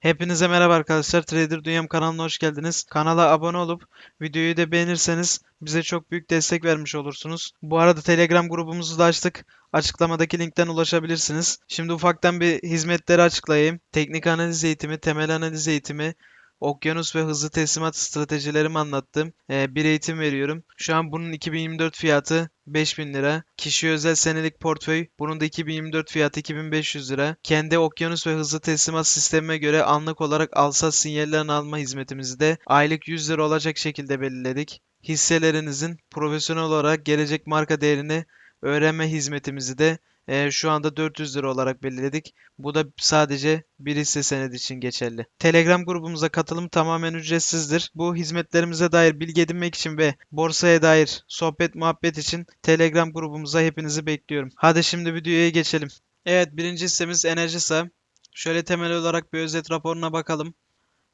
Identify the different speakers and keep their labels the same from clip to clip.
Speaker 1: Hepinize merhaba arkadaşlar. Trader Dünyam kanalına hoş geldiniz. Kanala abone olup videoyu da beğenirseniz bize çok büyük destek vermiş olursunuz. Bu arada Telegram grubumuzu da açtık. Açıklamadaki linkten ulaşabilirsiniz. Şimdi ufaktan bir hizmetleri açıklayayım. Teknik analiz eğitimi, temel analiz eğitimi, okyanus ve hızlı teslimat stratejilerimi anlattım. Ee, bir eğitim veriyorum. Şu an bunun 2024 fiyatı 5000 lira. Kişi özel senelik portföy. Bunun da 2024 fiyatı 2500 lira. Kendi okyanus ve hızlı teslimat sistemime göre anlık olarak alsat sinyallerini alma hizmetimizi de aylık 100 lira olacak şekilde belirledik. Hisselerinizin profesyonel olarak gelecek marka değerini öğrenme hizmetimizi de e, şu anda 400 lira olarak belirledik. Bu da sadece bir hisse senedi için geçerli. Telegram grubumuza katılım tamamen ücretsizdir. Bu hizmetlerimize dair bilgi edinmek için ve borsaya dair sohbet muhabbet için Telegram grubumuza hepinizi bekliyorum. Hadi şimdi videoya geçelim. Evet birinci hissemiz Enerjisa. Şöyle temel olarak bir özet raporuna bakalım.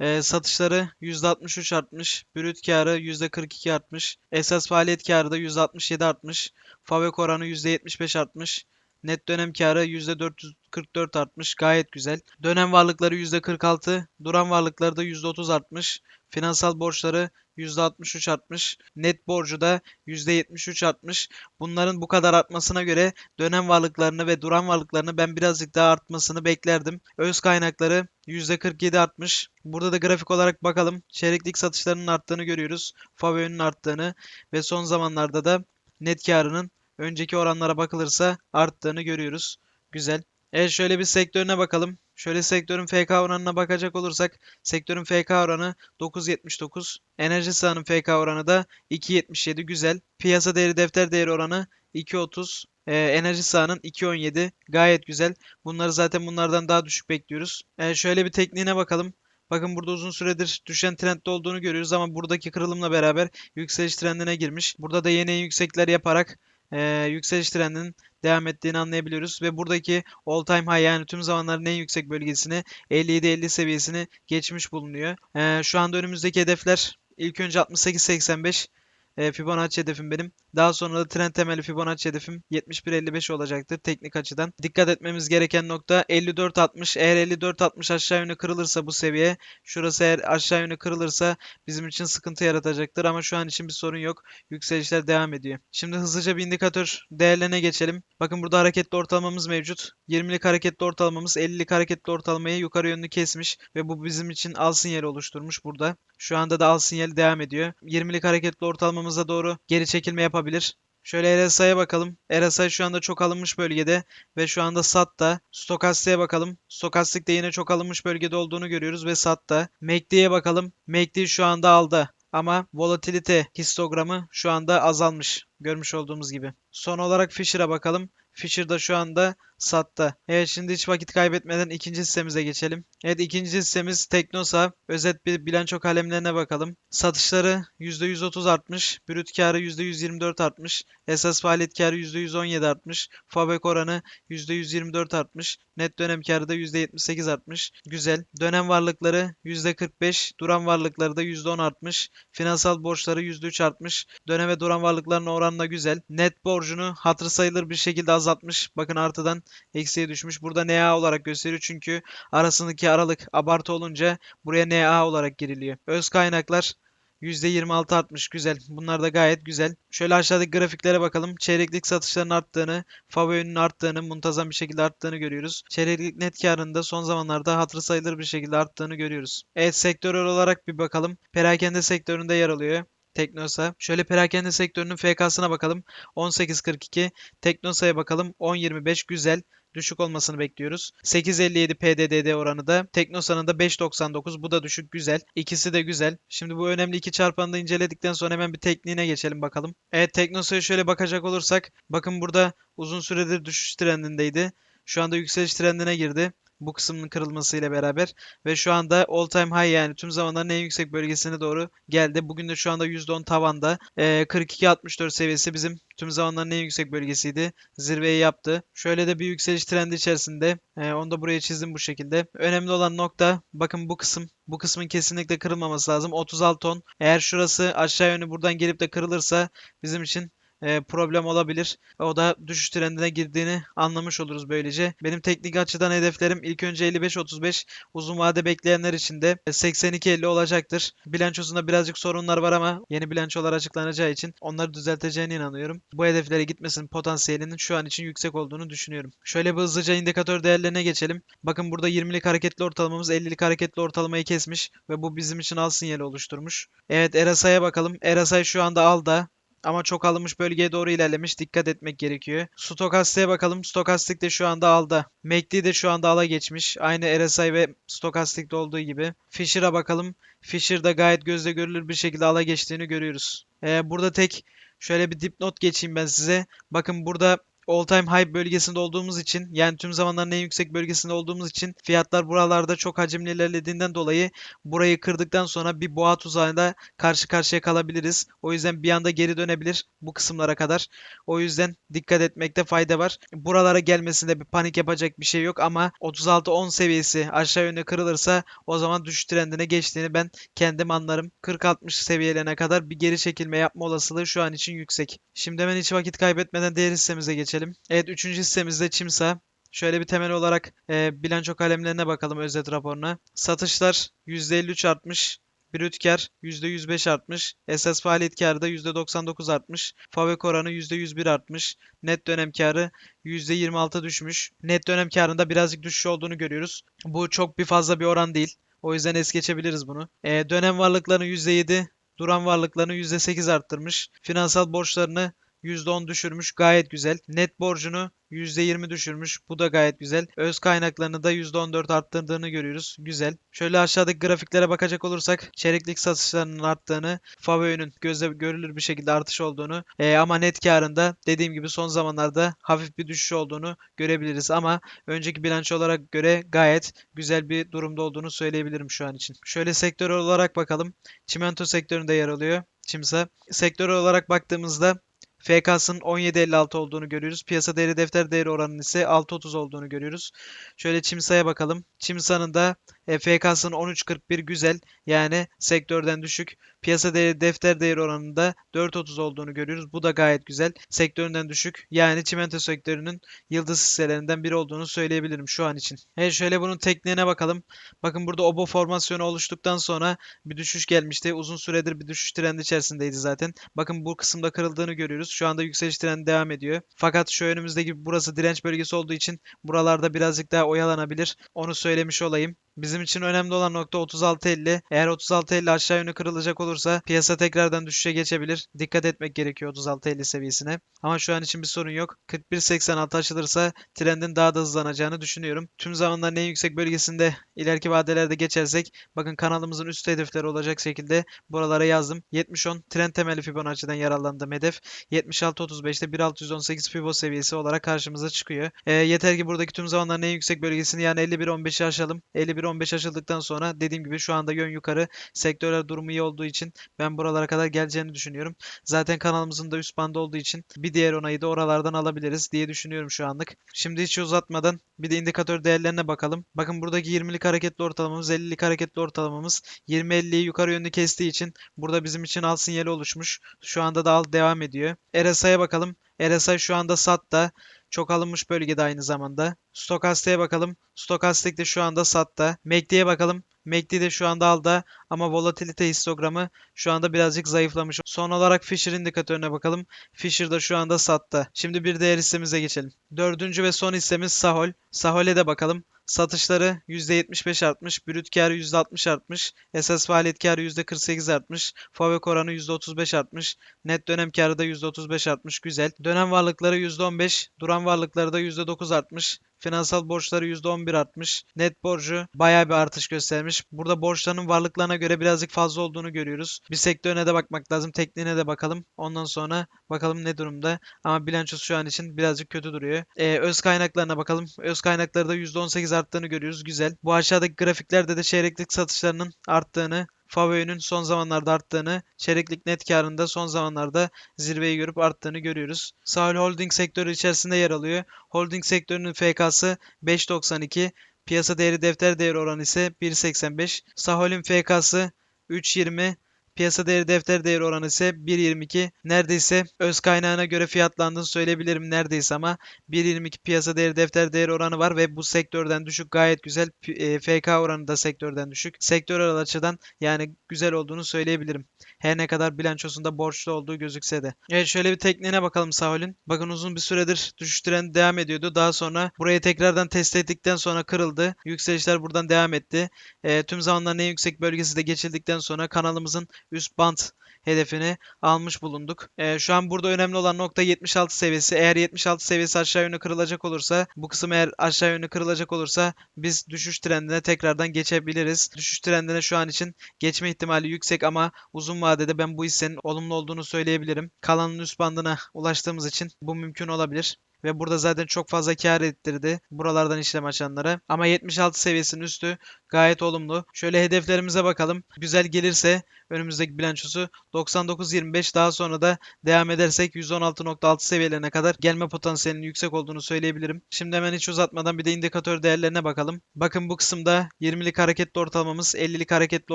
Speaker 1: Ee, satışları %63 artmış, brüt karı %42 artmış, esas faaliyet karı da %67 artmış, FAVÖK oranı %75 artmış, net dönem karı %444 artmış, gayet güzel. Dönem varlıkları %46, duran varlıkları da %30 artmış, finansal borçları %63 artmış, net borcu da %73 artmış. Bunların bu kadar artmasına göre dönem varlıklarını ve duran varlıklarını ben birazcık daha artmasını beklerdim. Öz kaynakları %47 artmış. Burada da grafik olarak bakalım. Çeyreklik satışlarının arttığını görüyoruz. FAVÖ'nün arttığını ve son zamanlarda da net karının önceki oranlara bakılırsa arttığını görüyoruz. Güzel. Evet şöyle bir sektörüne bakalım. Şöyle sektörün FK oranına bakacak olursak sektörün FK oranı 9.79. Enerji sahanın FK oranı da 2.77 güzel. Piyasa değeri defter değeri oranı 2.30. Ee, enerji sahanın 2.17 gayet güzel. Bunları zaten bunlardan daha düşük bekliyoruz. Ee, şöyle bir tekniğine bakalım. Bakın burada uzun süredir düşen trendde olduğunu görüyoruz ama buradaki kırılımla beraber yükseliş trendine girmiş. Burada da yeni en yüksekler yaparak e, yükseliş trendinin devam ettiğini anlayabiliyoruz ve buradaki all time high yani tüm zamanların en yüksek bölgesini 57-50 seviyesini geçmiş bulunuyor. E, şu anda önümüzdeki hedefler ilk önce 68-85 e, Fibonacci hedefim benim. Daha sonra da trend temelli Fibonacci hedefim 71.55 olacaktır teknik açıdan. Dikkat etmemiz gereken nokta 54.60. Eğer 54.60 aşağı yönü kırılırsa bu seviye, şurası eğer aşağı yönü kırılırsa bizim için sıkıntı yaratacaktır ama şu an için bir sorun yok. Yükselişler devam ediyor. Şimdi hızlıca bir indikatör değerlerine geçelim. Bakın burada hareketli ortalamamız mevcut. 20'lik hareketli ortalamamız 50'lik hareketli ortalamayı yukarı yönlü kesmiş ve bu bizim için al sinyali oluşturmuş burada. Şu anda da al sinyali devam ediyor. 20'lik hareketli ortalamamıza doğru geri çekilme yapabilir. Şöyle RSI'ye bakalım. RSI şu anda çok alınmış bölgede ve şu anda SAT'ta. Stokastik'e bakalım. Stokastik de yine çok alınmış bölgede olduğunu görüyoruz ve SAT'ta. MACD'ye bakalım. MACD şu anda aldı. Ama volatilite histogramı şu anda azalmış. Görmüş olduğumuz gibi. Son olarak Fisher'a bakalım. Fisher da şu anda satta. Evet şimdi hiç vakit kaybetmeden ikinci hissemize geçelim. Evet ikinci hissemiz Teknosa. Özet bir bilanço kalemlerine bakalım. Satışları %130 artmış. Brüt karı %124 artmış. Esas faaliyet karı %117 artmış. Fabrik oranı %124 artmış. Net dönem karı da %78 artmış. Güzel. Dönem varlıkları %45. Duran varlıkları da %10 artmış. Finansal borçları %3 artmış. Dönem ve duran varlıklarına oranla güzel. Net borcunu hatır sayılır bir şekilde azaltmış. Bakın artıdan eksiye düşmüş. Burada NA olarak gösteriyor çünkü arasındaki aralık abartı olunca buraya NA olarak giriliyor. Öz kaynaklar %26 artmış. Güzel. Bunlar da gayet güzel. Şöyle aşağıdaki grafiklere bakalım. Çeyreklik satışların arttığını, FAVÖ'nün arttığını, muntazam bir şekilde arttığını görüyoruz. Çeyreklik net karının da son zamanlarda hatırı sayılır bir şekilde arttığını görüyoruz. Evet sektörel olarak bir bakalım. Perakende sektöründe yer alıyor. Teknosa. Şöyle perakende sektörünün FK'sına bakalım. 18.42. Teknosa'ya bakalım. 10.25 güzel. Düşük olmasını bekliyoruz. 8.57 PDDD oranı da. Teknosa'nın da 5.99. Bu da düşük güzel. İkisi de güzel. Şimdi bu önemli iki çarpanı da inceledikten sonra hemen bir tekniğine geçelim bakalım. Evet Teknosa'ya şöyle bakacak olursak. Bakın burada uzun süredir düşüş trendindeydi. Şu anda yükseliş trendine girdi bu kısmının kırılmasıyla beraber ve şu anda all time high yani tüm zamanların en yüksek bölgesine doğru geldi. Bugün de şu anda %10 tavanda. E, 42.64 seviyesi bizim tüm zamanların en yüksek bölgesiydi. Zirveyi yaptı. Şöyle de bir yükseliş trendi içerisinde. E, onu da buraya çizdim bu şekilde. Önemli olan nokta bakın bu kısım. Bu kısmın kesinlikle kırılmaması lazım. 36 ton. Eğer şurası aşağı yönlü buradan gelip de kırılırsa bizim için e, problem olabilir. O da düşüş trendine girdiğini anlamış oluruz böylece. Benim teknik açıdan hedeflerim ilk önce 55-35 uzun vade bekleyenler için de 82-50 olacaktır. Bilançosunda birazcık sorunlar var ama yeni bilançolar açıklanacağı için onları düzelteceğine inanıyorum. Bu hedeflere gitmesinin potansiyelinin şu an için yüksek olduğunu düşünüyorum. Şöyle bir hızlıca indikatör değerlerine geçelim. Bakın burada 20'lik hareketli ortalamamız 50'lik hareketli ortalamayı kesmiş ve bu bizim için al sinyali oluşturmuş. Evet RSI'ye bakalım. RSI şu anda alda. Ama çok alınmış bölgeye doğru ilerlemiş. Dikkat etmek gerekiyor. Stokastik'e bakalım. Stokastik de şu anda alda. MACD de şu anda ala geçmiş. Aynı RSI ve Stokastik'te olduğu gibi. Fisher'a bakalım. Fisher da gayet gözle görülür bir şekilde ala geçtiğini görüyoruz. Ee, burada tek şöyle bir dipnot geçeyim ben size. Bakın burada all time high bölgesinde olduğumuz için yani tüm zamanların en yüksek bölgesinde olduğumuz için fiyatlar buralarda çok hacimli ilerlediğinden dolayı burayı kırdıktan sonra bir boğa tuzağıyla karşı karşıya kalabiliriz. O yüzden bir anda geri dönebilir bu kısımlara kadar. O yüzden dikkat etmekte fayda var. Buralara gelmesinde bir panik yapacak bir şey yok ama 36-10 seviyesi aşağı yönde kırılırsa o zaman düşüş trendine geçtiğini ben kendim anlarım. 40-60 seviyelerine kadar bir geri çekilme yapma olasılığı şu an için yüksek. Şimdi hemen hiç vakit kaybetmeden değer hissemize geçelim. Evet 3. hissemizde Çimsa. Şöyle bir temel olarak e, bilanço kalemlerine bakalım özet raporuna. Satışlar %53 artmış. Brüt kar %105 artmış. Esas faaliyet karı da %99 artmış. Fabrik oranı %101 artmış. Net dönem karı %26 düşmüş. Net dönem karında birazcık düşüş olduğunu görüyoruz. Bu çok bir fazla bir oran değil. O yüzden es geçebiliriz bunu. E, dönem varlıklarını %7, duran varlıklarını %8 arttırmış. Finansal borçlarını %10 düşürmüş. Gayet güzel. Net borcunu %20 düşürmüş. Bu da gayet güzel. Öz kaynaklarını da %14 arttırdığını görüyoruz. Güzel. Şöyle aşağıdaki grafiklere bakacak olursak çeyreklik satışlarının arttığını, Favö'nün gözle görülür bir şekilde artış olduğunu e, ama net karında dediğim gibi son zamanlarda hafif bir düşüş olduğunu görebiliriz ama önceki bilanço olarak göre gayet güzel bir durumda olduğunu söyleyebilirim şu an için. Şöyle sektör olarak bakalım. Çimento sektöründe yer alıyor. Çimsa. Sektör olarak baktığımızda FK'sının 17.56 olduğunu görüyoruz. Piyasa değeri defter değeri oranının ise 6.30 olduğunu görüyoruz. Şöyle Çimsa'ya bakalım. Çimsa'nın da e, FK'sının 13.41 güzel. Yani sektörden düşük. Piyasa değeri defter değeri oranında 4.30 olduğunu görüyoruz. Bu da gayet güzel. Sektöründen düşük. Yani çimento sektörünün yıldız hisselerinden biri olduğunu söyleyebilirim şu an için. Evet şöyle bunun tekniğine bakalım. Bakın burada obo formasyonu oluştuktan sonra bir düşüş gelmişti. Uzun süredir bir düşüş trendi içerisindeydi zaten. Bakın bu kısımda kırıldığını görüyoruz. Şu anda yükseliş trendi devam ediyor. Fakat şu önümüzdeki burası direnç bölgesi olduğu için buralarda birazcık daha oyalanabilir. Onu söylemiş olayım. Bizim için önemli olan nokta 36.50. Eğer 36.50 aşağı yönlü kırılacak olursa piyasa tekrardan düşüşe geçebilir. Dikkat etmek gerekiyor 36.50 seviyesine. Ama şu an için bir sorun yok. 41.86 açılırsa trendin daha da hızlanacağını düşünüyorum. Tüm zamanların en yüksek bölgesinde ileriki vadelerde geçersek bakın kanalımızın üst hedefleri olacak şekilde buralara yazdım. 70.10 trend temeli Fibonacci'den yararlandığım hedef. 76.35'te 1618 Fibo seviyesi olarak karşımıza çıkıyor. E, yeter ki buradaki tüm zamanların en yüksek bölgesini yani 51.15'i aşalım. 51.15 aşıldıktan sonra dediğim gibi şu anda yön yukarı sektörler durumu iyi olduğu için ben buralara kadar geleceğini düşünüyorum. Zaten kanalımızın da üst bandı olduğu için bir diğer onayı da oralardan alabiliriz diye düşünüyorum şu anlık. Şimdi hiç uzatmadan bir de indikatör değerlerine bakalım. Bakın buradaki 20'lik hareketli ortalamamız 50'lik hareketli ortalamamız 20-50'yi yukarı yönlü kestiği için burada bizim için al sinyali oluşmuş. Şu anda da al devam ediyor. RSI'ye bakalım. RSI şu anda satta. Çok alınmış bölgede aynı zamanda. Stokastik'e bakalım. Stokastik de şu anda satta. MACD'ye bakalım. MACD de şu anda alda ama volatilite histogramı şu anda birazcık zayıflamış. Son olarak Fisher indikatörüne bakalım. Fisher da şu anda satta. Şimdi bir diğer hissemize geçelim. Dördüncü ve son hissemiz Sahol. Sahol'e de bakalım. Satışları %75 artmış, brüt karı %60 artmış, esas faaliyet karı %48 artmış, fabrik oranı %35 artmış, net dönem karı da %35 artmış, güzel. Dönem varlıkları %15, duran varlıkları da %9 artmış. Finansal borçları %11 artmış. Net borcu bayağı bir artış göstermiş. Burada borçların varlıklarına göre birazcık fazla olduğunu görüyoruz. Bir sektörüne de bakmak lazım. Tekniğine de bakalım. Ondan sonra bakalım ne durumda. Ama bilançosu şu an için birazcık kötü duruyor. Ee, öz kaynaklarına bakalım. Öz kaynakları da %18 arttığını görüyoruz. Güzel. Bu aşağıdaki grafiklerde de çeyreklik satışlarının arttığını Favö'nün son zamanlarda arttığını, çeyreklik net karında son zamanlarda zirveyi görüp arttığını görüyoruz. Sahil Holding sektörü içerisinde yer alıyor. Holding sektörünün FK'sı 5.92, piyasa değeri defter değeri oranı ise 1.85. Sahol'in FK'sı 3.20, Piyasa değeri defter değeri oranı ise 1.22. Neredeyse öz kaynağına göre fiyatlandığını söyleyebilirim neredeyse ama 1.22 piyasa değeri defter değeri oranı var ve bu sektörden düşük gayet güzel. E, FK oranı da sektörden düşük. Sektörel açıdan yani güzel olduğunu söyleyebilirim. Her ne kadar bilançosunda borçlu olduğu gözükse de. Evet şöyle bir tekniğine bakalım Saul'ün. Bakın uzun bir süredir düşüş trendi devam ediyordu. Daha sonra burayı tekrardan test ettikten sonra kırıldı. Yükselişler buradan devam etti. E, tüm zamanların en yüksek bölgesi de geçildikten sonra kanalımızın üst band hedefini almış bulunduk. E, şu an burada önemli olan nokta 76 seviyesi. Eğer 76 seviyesi aşağı yönlü kırılacak olursa, bu kısım eğer aşağı yönlü kırılacak olursa biz düşüş trendine tekrardan geçebiliriz. Düşüş trendine şu an için geçme ihtimali yüksek ama uzun vadede ben bu hissenin olumlu olduğunu söyleyebilirim. Kalanın üst bandına ulaştığımız için bu mümkün olabilir. Ve burada zaten çok fazla kar ettirdi buralardan işlem açanlara. Ama 76 seviyesinin üstü gayet olumlu. Şöyle hedeflerimize bakalım. Güzel gelirse önümüzdeki bilançosu 99.25 daha sonra da devam edersek 116.6 seviyelerine kadar gelme potansiyelinin yüksek olduğunu söyleyebilirim. Şimdi hemen hiç uzatmadan bir de indikatör değerlerine bakalım. Bakın bu kısımda 20'lik hareketli ortalamamız 50'lik hareketli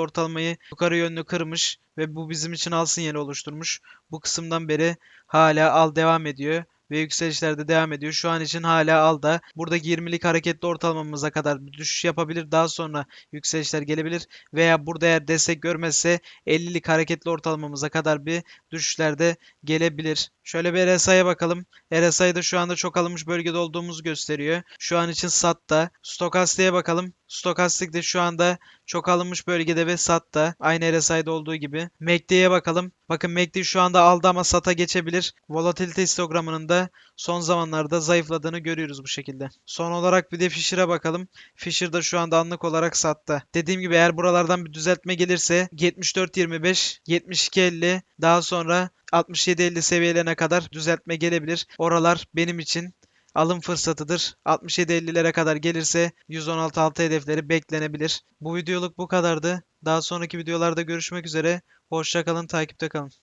Speaker 1: ortalamayı yukarı yönlü kırmış ve bu bizim için al sinyali oluşturmuş. Bu kısımdan beri hala al devam ediyor ve yükselişler de devam ediyor. Şu an için hala alda. Buradaki 20'lik hareketli ortalamamıza kadar bir düşüş yapabilir. Daha sonra yükselişler gelebilir. Veya burada eğer destek görmezse 50'lik hareketli ortalamamıza kadar bir düşüşler de gelebilir. Şöyle bir RSI'ye bakalım. RSI'de şu anda çok alınmış bölgede olduğumuzu gösteriyor. Şu an için SAT'ta. Stokastik'e bakalım. Stokastik de şu anda çok alınmış bölgede ve SAT'ta. Aynı RSI'de olduğu gibi. MACD'ye bakalım. Bakın MACD şu anda aldı ama SAT'a geçebilir. Volatilite histogramının da son zamanlarda zayıfladığını görüyoruz bu şekilde. Son olarak bir de Fisher'a bakalım. Fisher da şu anda anlık olarak SAT'ta. Dediğim gibi eğer buralardan bir düzeltme gelirse 74.25, 72.50 daha sonra 67.50 seviyelerine kadar düzeltme gelebilir. Oralar benim için alım fırsatıdır. 67.50'lere kadar gelirse 116.6 hedefleri beklenebilir. Bu videoluk bu kadardı. Daha sonraki videolarda görüşmek üzere. Hoşça kalın, takipte kalın.